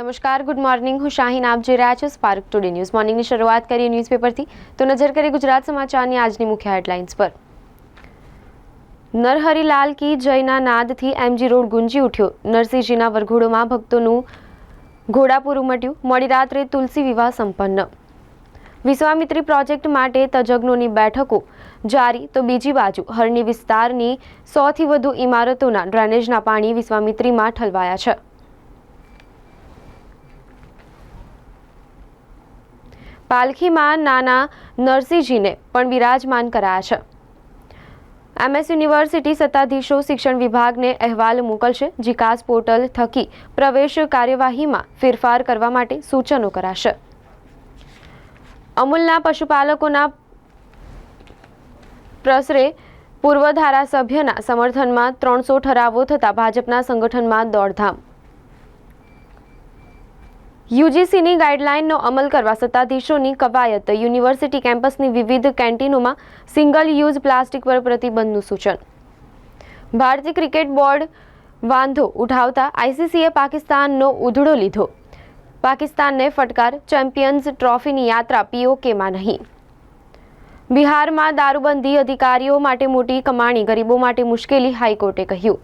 નમસ્કાર, good morning. હું શાહીન આપ જોઈ રહ્યા છો સ્પાર્ક ટુડે ન્યૂઝ. મોર્નિંગની શરૂઆત કરીએ ન્યૂઝપેપરથી તો નજર કરીએ ગુજરાત સમાચારની આજની મુખ્ય હેડલાઇન્સ પર. નરહરિલાલ કી જયના નાદથી એમજી રોડ ગુંજી ઉઠ્યો. નરસિંહજીના વરઘોડોમાં ભક્તોનું ઘોડાપુર ઉમટ્યું. મોડી રાત્રે તુલસી વિવાહ સંપન્ન. વિશ્વામિત્રી પ્રોજેક્ટ માટે તજજ્ઞોની બેઠકો જારી. તો બીજી બાજુ, હરણી વિસ્તારની સોથી વધુ ઇમારતોના ડ્રેનેજના પાણી વિશ્વામિત્રીમાં ઠલવાયા છે. પાલખીમાં નાના નરસિંહજીને પણ બિરાજમાન કરાયા છે. એમએસ યુનિવર્સિટી સત્તાધીશો શિક્ષણ વિભાગને અહેવાલ મોકલશે જીકાસ પોર્ટલ થકી પ્રવેશ કાર્યવાહીમાં ફેરફાર કરવા માટે સૂચનો કરાશે. અમૂલના પશુપાલકોના પ્રસરે પૂર્વ ધારાસભ્યના સમર્થનમાં ત્રણસો ઠરાવો થતાં ભાજપના સંગઠનમાં દોડધામ યુજીસીની ગાઈડલાઇનનો અમલ કરવા સત્તાધીશોની કવાયત. યુનિવર્સિટી કેમ્પસની વિવિધ કેન્ટીનોમાં સિંગલ યુઝ પ્લાસ્ટિક પર પ્રતિબંધનું સૂચન. ભારતીય ક્રિકેટ બોર્ડ વાંધો ઉઠાવતા આઈસીસીએ પાકિસ્તાનનો ઉધડો લીધો. પાકિસ્તાનને ફટકાર, ચેમ્પિયન્સ ટ્રોફીની યાત્રા પીઓકેમાં નહીં. બિહારમાં દારૂબંધી અધિકારીઓ માટે મોટી કમાણી, ગરીબો માટે મુશ્કેલી, હાઈકોર્ટે કહ્યું.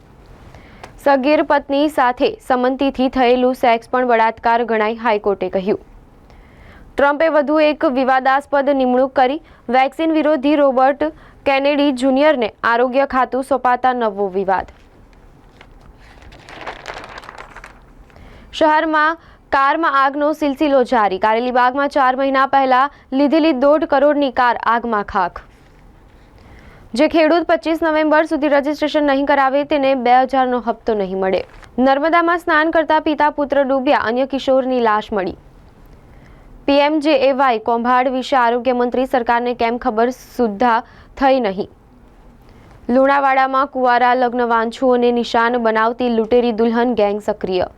સગીર પત્ની સાથે સંમતિથી થયેલું સેક્સ પણ બળાત્કાર ગણાય હાઈકોર્ટે કહ્યું. ટ્રમ્પે વધુ એક વિવાદાસ્પદ નિમણૂક કરી વેક્સિન વિરોધી રોબર્ટ કેનેડી જુનિયરને આરોગ્ય ખાતું સોંપાતા નવો વિવાદ. શહેરમાં કારમાં આગનો સિલસિલો જારી. કારેલીબાગમાં ચાર મહિના પહેલા લીધેલી દોઢ કરોડની કાર આગમાં ખાખ જે ખેડૂત પચીસ નવેમ્બર સુધી રજીસ્ટ્રેશન નહીં કરાવે તેને બે હજારનો હપ્તો નહીં મળે. નર્મદામાં સ્નાન કરતા પિતા પુત્ર ડૂબ્યા, અન્ય કિશોરની લાશ મળી. પીએમજેએવાય કૌભાંડ વિશે આરોગ્ય મંત્રી સરકારને કેમ ખબર સુદ્ધા થઈ નહીં. લુણાવાડામાં કુવારા લગ્ન વાંછુઓને નિશાન બનાવતી લૂંટેરી દુલ્હન ગેંગ સક્રિય.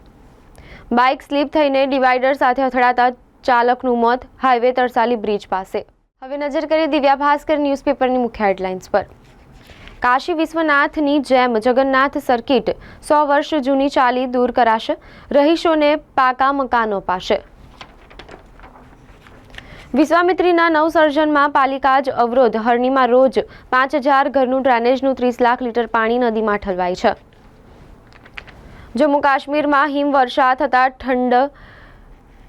બાઇક સ્લીપ થઈને ડિવાઈડર સાથે અથડાતા ચાલકનું મોત હાઈવે તરસાલી બ્રિજ પાસે. હવે નજર કરીએ દિવ્યા ભાસ્કર ન્યૂઝપેપરની મુખ્ય હેડલાઇન્સ પર. કાશી વિશ્વનાથની જેમ જગન્નાથ સર્કિટ સો વર્ષ જૂની ચાલી દૂર કરાશે, રહીશોને પાકા મકાનો અપાશે. વિશ્વામિત્રીના નવસર્જનમાં પાલિકા જ અવરોધ, હરણીમાં રોજ પાંચ હજાર ઘરનું ડ્રેનેજનું ત્રીસ લાખ લીટર પાણી નદીમાં ઠલવાય છે. જમ્મુ કાશ્મીરમાં હિમવર્ષા થતાં ઠંડ,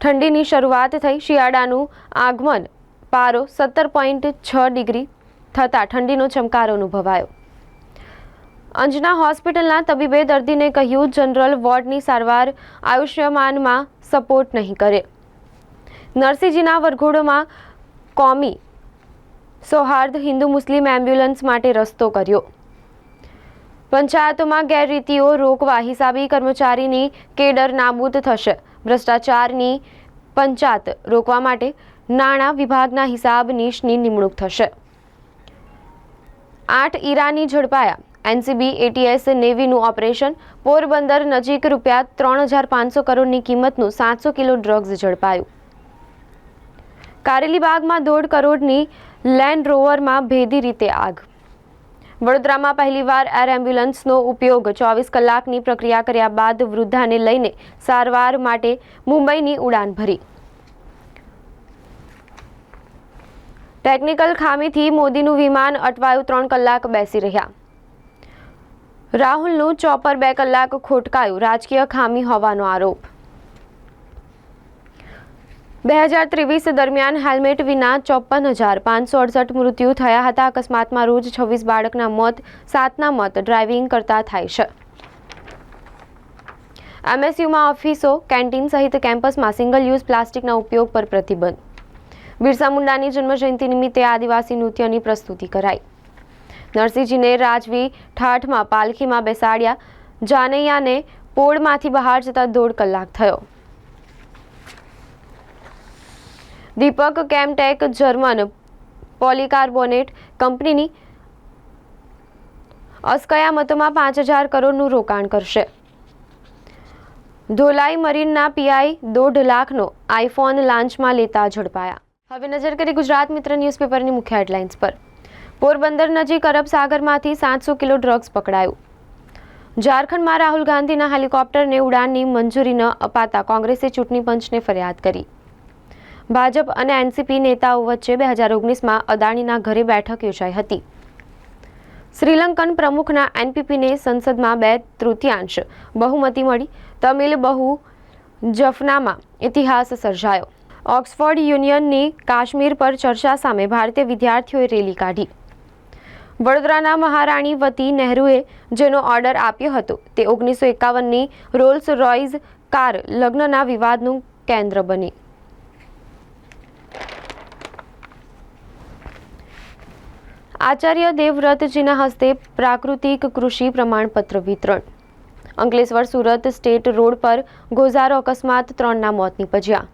ઠંડીની શરૂઆત થઈ શિયાળાનું આગમન પારો સત્તર પોઈન્ટ છ ડિગ્રી થતાં ઠંડીનો ચમકારો અનુભવાયો. અંજના હોસ્પિટલના તબીબે દર્દીને કહ્યું, જનરલ વોર્ડની સારવાર આયુષ્યમાનમાં સપોર્ટ નહીં કરે. નરસિંહજીના વરઘોડોમાં કોમી સૌહાર્દ હિન્દુ મુસ્લિમ એમ્બ્યુલન્સ માટે રસ્તો કર્યો. પંચાયતોમાં ગેરરીતિઓ રોકવા હિસાબી કર્મચારીની કેડર નાબૂદ થશે. ભ્રષ્ટાચારની પંચાયત રોકવા માટે નાણાં વિભાગના હિસાબનીશની નિમણૂક થશે. આઠ ઈરાની ઝડપાયા. એનસીબી, એટીએસ, નેવીનું ઓપરેશન. પોરબંદર નજીક રૂપિયા ત્રણ હજાર પાંચસો કરોડની કિંમતનું સાતસો કિલો ડ્રગ્સ ઝડપાયું. કારેલીબાગમાં દોઢ કરોડની લેન્ડ રોવરમાં ભેદી રીતે આગ. વડોદરામાં પહેલીવાર એર એમ્બ્યુલન્સનો ઉપયોગ ચોવીસ કલાકની પ્રક્રિયા કર્યા બાદ વૃદ્ધાને લઈને સારવાર માટે મુંબઈની ઉડાન ભરી. ટેકનિકલ ખામીથી મોદીનું વિમાન અટવાયું ત્રણ કલાક બેસી રહ્યા. રાહુલનું ચોપર બે કલાક ખોટકાયું, રાજકીય ખામી હોવાનો આરોપ. બે હજાર ત્રેવીસ દરમિયાન હેલ્મેટ વિના ચોપન હજાર પાંચસો અડસઠ મૃત્યુ થયા હતા. અકસ્માતમાં રોજ છવ્વીસ બાળકના મોત, સાતના મોત ડ્રાઇવિંગ કરતા થાય છે. એમએસયુમાં ઓફિસો, કેન્ટીન સહિત કેમ્પસમાં સિંગલ યુઝ પ્લાસ્ટિકના ઉપયોગ પર પ્રતિબંધ. બિરસા મુંડાની જન્મજયંતિ નિમિત્તે આદિવાસી નૃત્યની પ્રસ્તુતિ કરાઈ. નરસિંહજીને રાજવી ઠાઠમાં પાલખીમાં બેસાડ્યા. જાનૈયાને પોળમાંથી બહાર જતા દોઢ કલાક થયો. દીપક કેમટેક જર્મન પોલીકાર્બોનેટ કંપનીની અસ્કયામતોમાં પાંચ હજાર કરોડનું રોકાણ કરશે. ધોલાઈ મરીનના પીઆઈ દોઢ લાખનો આઈફોન લાંચમાં લેતા ઝડપાયા. હવે નજર કરી ગુજરાત મિત્ર ન્યૂઝપેપરની મુખ્ય હેડલાઇન્સ પર. પોરબંદર નજીક અરબ સાગરમાંથી સાતસો કિલો ડ્રગ્સ પકડાયું. ઝારખંડમાં રાહુલ ગાંધીના હેલિકોપ્ટરને ઉડાનની મંજૂરી ન અપાતા કોંગ્રેસે ચૂંટણી પંચને ફરિયાદ કરી. ભાજપ અને એનસીપી નેતાઓ વચ્ચે બે હજાર ઓગણીસમાં અદાણીના ઘરે બેઠક યોજાઈ હતી. શ્રીલંકન પ્રમુખના એનપીપીને સંસદમાં બે તૃતીયાંશ બહુમતી મળી. તમિલ બહુ જફનામાં ઇતિહાસ સર્જાયો. ઓક્સફોર્ડ યુનિયનની કાશ્મીર પર ચર્ચા સામે ભારતીય વિદ્યાર્થીઓએ રેલી કાઢી. વડોદરાના મહારાણી વતી નહેરુએ જેનો ઓર્ડર આપ્યો હતો તે ઓગણીસો એકાવનની રોલ્સ રોયઝ કાર લગ્નના વિવાદનું કેન્દ્ર બની. આચાર્ય દેવવ્રતજીના હસ્તે પ્રાકૃતિક કૃષિ પ્રમાણપત્ર વિતરણ. અંકલેશ્વર સુરત સ્ટેટ રોડ પર ગોઝારો અકસ્માત ત્રણના મોત નીપજ્યા.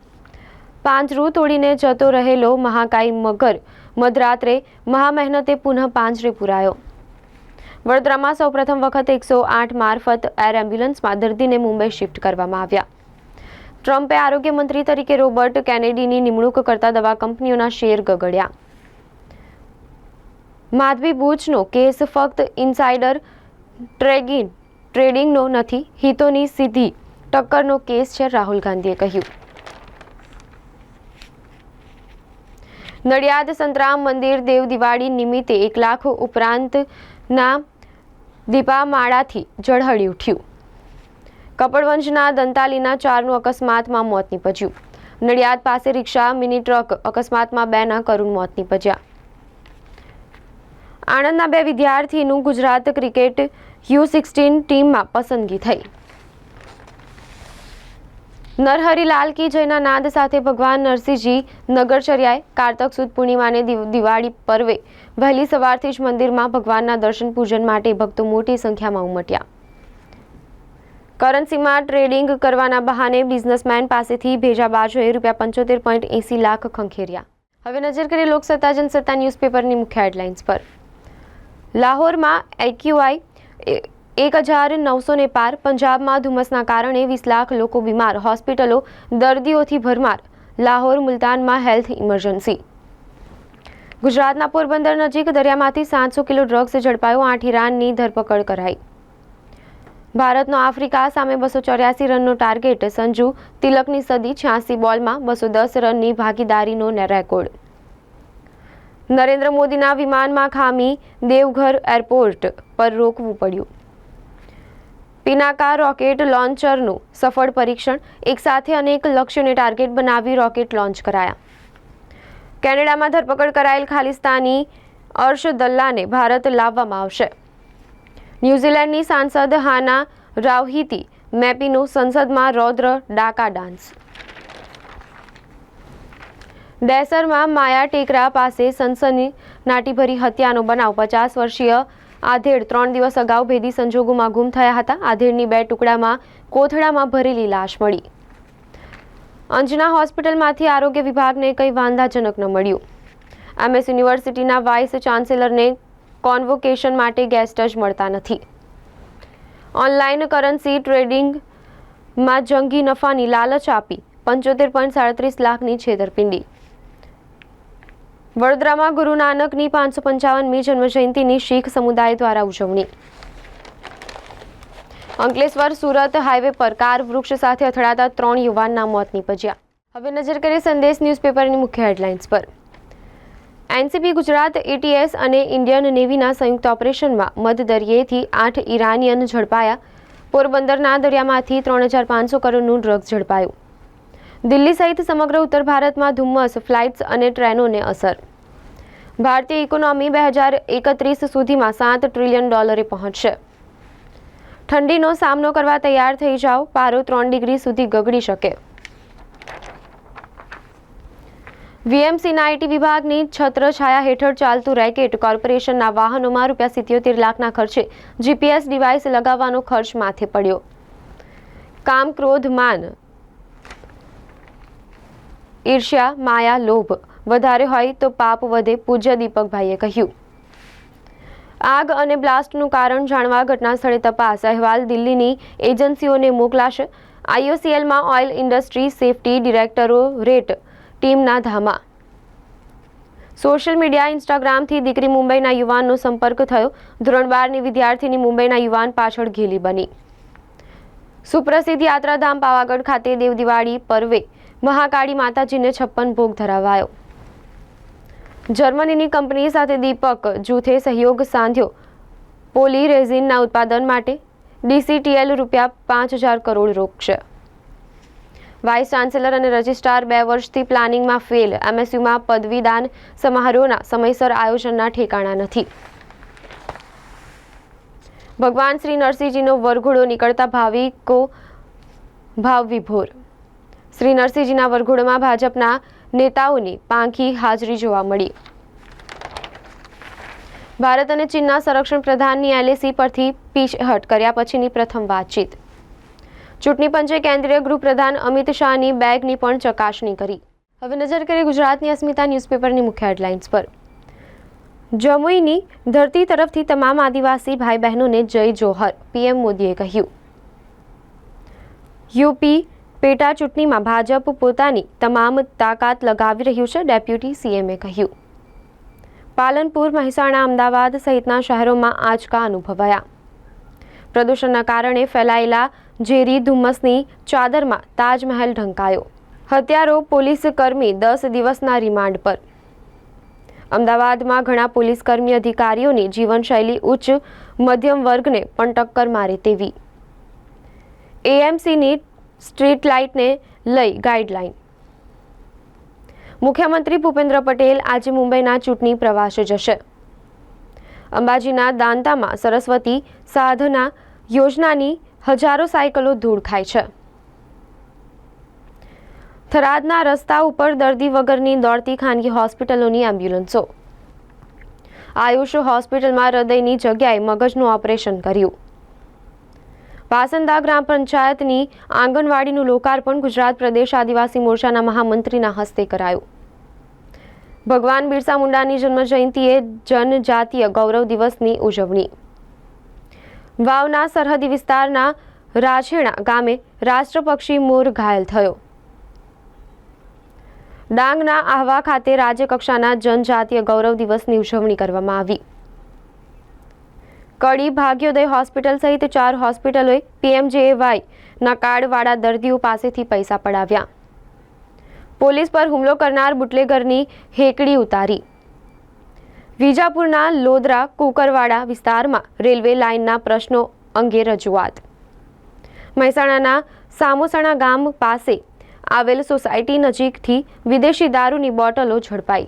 પાંજરું તોડીને જતો રહેલો મહાકાય મગર મધરાત્રે મહામહેનતે પુનઃ પાંજરે પુરાયો. વડોદરામાં સૌપ્રથમ વખત એકસો આઠ મારફત એર એમ્બ્યુલન્સમાં દર્દીને મુંબઈ શિફ્ટ કરવામાં આવ્યા. ટ્રમ્પે આરોગ્ય મંત્રી તરીકે રોબર્ટ કેનેડીની નિમણૂક કરતા દવા કંપનીઓના શેર ગગડ્યા. માધવી ભુજનો કેસ ફક્ત ઇનસાઇડર ટ્રેગિન ટ્રેડિંગનો નથી, હિતોની સીધી ટક્કરનો કેસ છે રાહુલ ગાંધીએ કહ્યું. નડિયાદ સંતરામ મંદિર દેવ દિવાળી નિમિત્તે એક લાખ ઉપરાંતના દીપામાળાથી ઝળહળી ઉઠ્યું. કપડવંશના દંતાલીના ચારનું અકસ્માતમાં મોત નીપજ્યું. નડિયાદ પાસે રિક્ષા, મિની ટ્રક, અકસ્માતમાં બેના કરુણ મોત નીપજ્યા. આણંદના બે વિદ્યાર્થીનું ગુજરાત ક્રિકેટ યુ સિક્સટીન ટીમમાં પસંદગી થઈ. નરહરિલાલ કી જયના નાદ સાથે ભગવાન નરસિંહજી નગરચર્યાએ કારતક સુદ પૂર્ણિમાને દિવ- દિવાળી પર્વે વહેલી સવારથી જ મંદિરમાં ભગવાનના દર્શન પૂજન માટે ભક્તો મોટી સંખ્યામાં ઉમટ્યા. કરન્સીમાં ટ્રેડિંગ કરવાના બહાને બિઝનેસમેન પાસેથી ભેજાબાજોએ રૂપિયા પંચોતેર પોઈન્ટ એંસી લાખ ખંખેર્યા. હવે નજર કરીએ લોકસત્તા, જનસત્તા ન્યૂઝપેપરની મુખ્ય હેડલાઇન્સ પર. લાહોરમાં એક્યુઆઈ એક હજાર નવસો ને પાર પંજાબમાં ધુમ્મસના કારણે વીસ લાખ લોકો બીમાર. હોસ્પિટલો દર્દીઓથી ભરમાર. લાહોર મુલતાનમાં હેલ્થ ઇમરજન્સી. ગુજરાતના પોરબંદર નજીક દરિયામાંથી સાતસો કિલો ડ્રગ્સ ઝડપાયો. આઠ ઈરાનની ધરપકડ કરાઈ. ભારતનો આફ્રિકા સામે બસો ચોર્યાસી રનનો ટાર્ગેટ. સંજુ તિલકની સદી છ્યાસી બોલમાં બસો દસ રનની ભાગીદારીનો રેકોર્ડ. નરેન્દ્ર મોદીના વિમાનમાં ખામી. દેવઘર એરપોર્ટ પર રોકવું પડ્યું. પિનાકા રોકેટ લોન્ચરનું સફળ પરીક્ષણ? એકસાથે અનેક લક્ષ્યોને ટાર્ગેટ બનાવી રોકેટ લોન્ચ કરાયા. કેનેડામાં ધરપકડ કરાયેલ ખાલિસ્તાની અર્શ દલ્લાને ભારત લાવવામાં આવશે. ન્યૂઝીલેન્ડની સાંસદ હાના રાવહિતી મેપીનું સંસદમાં રૌદ્ર ડાકા ડાન્સ. દહેસરમાં માયા ટેકરા પાસે સનસની નાટીભરી હત્યાનો બનાવ. પચાસ વર્ષીય આધેડ ત્રણ દિવસ અગાઉ ભેદી સંજોગોમાં ગુમ થયા હતા. આધેડની બે ટુકડામાં કોથળામાં ભરેલી લાશ મળી. અંજના હોસ્પિટલમાંથી આરોગ્ય વિભાગને કંઈ વાંધાજનક ન મળ્યું. એમએસ યુનિવર્સિટીના વાઇસ ચાન્સેલરને કોન્વોકેશન માટે ગેસ્ટ જ મળતા નથી. ઓનલાઈન કરન્સી ટ્રેડિંગમાં જંગી નફાની લાલચ આપી. પંચોતેર પોઈન્ટ સાડત્રીસ લાખની છેતરપિંડી. વડોદરામાં ગુરુ નાનકની પાંચસો પંચાવનમી જન્મજયંતિની શીખ સમુદાય દ્વારા ઉજવણી. અંકલેશ્વર, સુરત હાઈવે પર કાર વૃક્ષ સાથે અથડાતા ત્રણ યુવાનના મોત નીપજ્યા. હવે નજર કરીએ સંદેશ ન્યૂઝપેપરની મુખ્ય હેડલાઇન્સ પર. એનસીપી ગુજરાત એટીએસ અને ઇન્ડિયન નેવીના સંયુક્ત ઓપરેશનમાં મધદરિયેથી આઠ ઈરાનિયન ઝડપાયા. પોરબંદરના દરિયામાંથી ત્રણ હજાર પાંચસો કરોડનું ડ્રગ્સ ઝડપાયું. દિલ્હી સહિત સમગ્ર ઉત્તર ભારતમાં ધુમ્મસ, ફ્લાઇટ્સ અને ટ્રેનોને અસર. ભારતીય ઇકોનોમી બે હજાર એકત્રીસ સુધીમાં સાત ટ્રિલિયન ડોલરે પહોંચશે. ઠંડીનો સામનો કરવા તૈયાર થઈ જાઓ, પારો ત્રણ ડિગ્રી સુધી ગગડી શકે. વીએમસીના આઈટી વિભાગની છત્રછાયા હેઠળ ચાલતું રેકેટ કોર્પોરેશનના વાહનોમાં રૂપિયા સિત્યોતેર લાખના ખર્ચે જીપીએસ ડિવાઇસ લગાવવાનો ખર્ચ માથે પડ્યો. કામ ક્રોધ માન. ઈર્ષ્યા, માયા, લોભ. વધારે હોય તો પાપ વધે, પૂજ્ય દીપકભાઈએ કહ્યું. આગ અને બ્લાસ્ટનું કારણ જાણવા ઘટના સ્થળે તપાસ. અહેવાલ દિલ્હીની એજન્સીઓને મોકલાશે. આઈઓસીએલમાં ઓઇલ ઇન્ડસ્ટ્રી સેફટી ડિરેક્ટરો રેટ ટીમના ધામા. સોશિયલ મીડિયા ઇન્સ્ટાગ્રામથી દીકરી મુંબઈના યુવાનનો સંપર્ક થયો. ધોરણ બારની વિદ્યાર્થીની મુંબઈના યુવાન પાછળ ઘેલી બની. સુપ્રસિદ્ધ યાત્રાધામ પાવાગઢ ખાતે દેવદિવાળી પર્વે મહાકાળી માતાજીને છપ્પન ભોગ ધરાવાયો. જર્મનીની કંપની સાથે દીપક જૂથે સહયોગ સાંધ્યો. પોલી રેઝિનના ઉત્પાદન માટે ડીસીટીએલ રૂપિયા પાંચ હજાર કરોડ રોકશે. વાઇસ ચાન્સેલર અને રજિસ્ટ્રાર બે વર્ષથી પ્લાનિંગમાં ફેલ. એમએસયુમાં પદવીદાન સમારોહના સમયસર આયોજનના ઠેકાણા નથી. ભગવાન શ્રી નરસિંહજીનો વરઘોડો નીકળતા ભાવિકો ભાવ વિભોર શ્રી નરસિંહજીના વરઘોડામાં ભાજપના નેતાઓની પાંખી હાજરી જોવા મળી. ભારત અને ચીનના સંરક્ષણ પ્રધાનની એલએસી પરથી પીછહટ કર્યા પછીની પ્રથમ વાતચીત. ચૂંટણી પંચે કેન્દ્રીય ગૃહપ્રધાન અમિત શાહની બેગની પણ ચકાસણી કરી. હવે નજર કરીએ ગુજરાતની અસ્મિતા ન્યૂઝપેપરની મુખ્ય હેડલાઇન્સ પર. જમુઈની ધરતી તરફથી તમામ આદિવાસી ભાઈ બહેનોને જય જોહર, પીએમ મોદીએ કહ્યું. યુપી પેટા ચૂંટણીમાં ભાજપ પોતાની તમામ તાકાત લગાવી રહ્યું છે, ડેપ્યુટી સીએમએ કહ્યું. પાલનપુર મહેસાણા, અમદાવાદ સહિતના શહેરોમાં આંચકા અનુભવાયા. પ્રદૂષણના કારણે ફેલાયેલા ઝેરી ધુમ્મસની ચાદરમાં તાજમહેલ ઢંકાયો. હત્યારો પોલીસ કર્મી દસ દિવસના રિમાન્ડ પર. અમદાવાદમાં ઘણા પોલીસકર્મી અધિકારીઓની જીવનશૈલી ઉચ્ચ મધ્યમ વર્ગને પણ ટક્કર મારે તેવી. એએમસીની સ્ટ્રીટ લાઇટને લઈ ગાઈડલાઇન મુખ્યમંત્રી ભૂપેન્દ્ર પટેલ આજે મુંબઈના ચૂંટણી પ્રવાસે જશે. અંબાજીના દાંતામાં સરસ્વતી સાધના યોજનાની હજારો સાયકલો ધૂળ ખાય છે. થરાદના રસ્તા ઉપર દર્દી વગરની દોડતી ખાનગી હોસ્પિટલોની એમ્બ્યુલન્સો. આયુષ હોસ્પિટલમાં હૃદયની જગ્યાએ મગજનું ઓપરેશન કર્યું. વાસંદા ગ્રામ પંચાયતની આંગણવાડીનું લોકાર્પણ ગુજરાત પ્રદેશ આદિવાસી મોરચાના મહામંત્રીના હસ્તે કરાયું. ભગવાન બિરસા મુંડાની જન્મજયંતિએ જનજાતીય ગૌરવ દિવસની ઉજવણી. વાવના સરહદી વિસ્તારના રાજેણા ગામે રાષ્ટ્રપક્ષી મોર ઘાયલ થયો. ડાંગના આહવા ખાતે રાજ્યકક્ષાના જનજાતીય ગૌરવ દિવસની ઉજવણી કરવામાં આવી. કડી ભાગ્યોદય હોસ્પિટલ સહિત ચાર હોસ્પિટલોએ પીએમજેએવાય ના કાર્ડવાળા દર્દીઓ પાસેથી પૈસા પડાવ્યા. પોલીસ પર હુમલો કરનાર બુટલેગરની હેકડી ઉતારી. વિજાપુરના લોદરા કુકરવાડા વિસ્તારમાં રેલવે લાઇનના પ્રશ્નો અંગે રજૂઆત. મહેસાણાના સામોસણા ગામ પાસે આવેલ સોસાયટી નજીકથી વિદેશી દારૂની બોટલો ઝડપાઈ.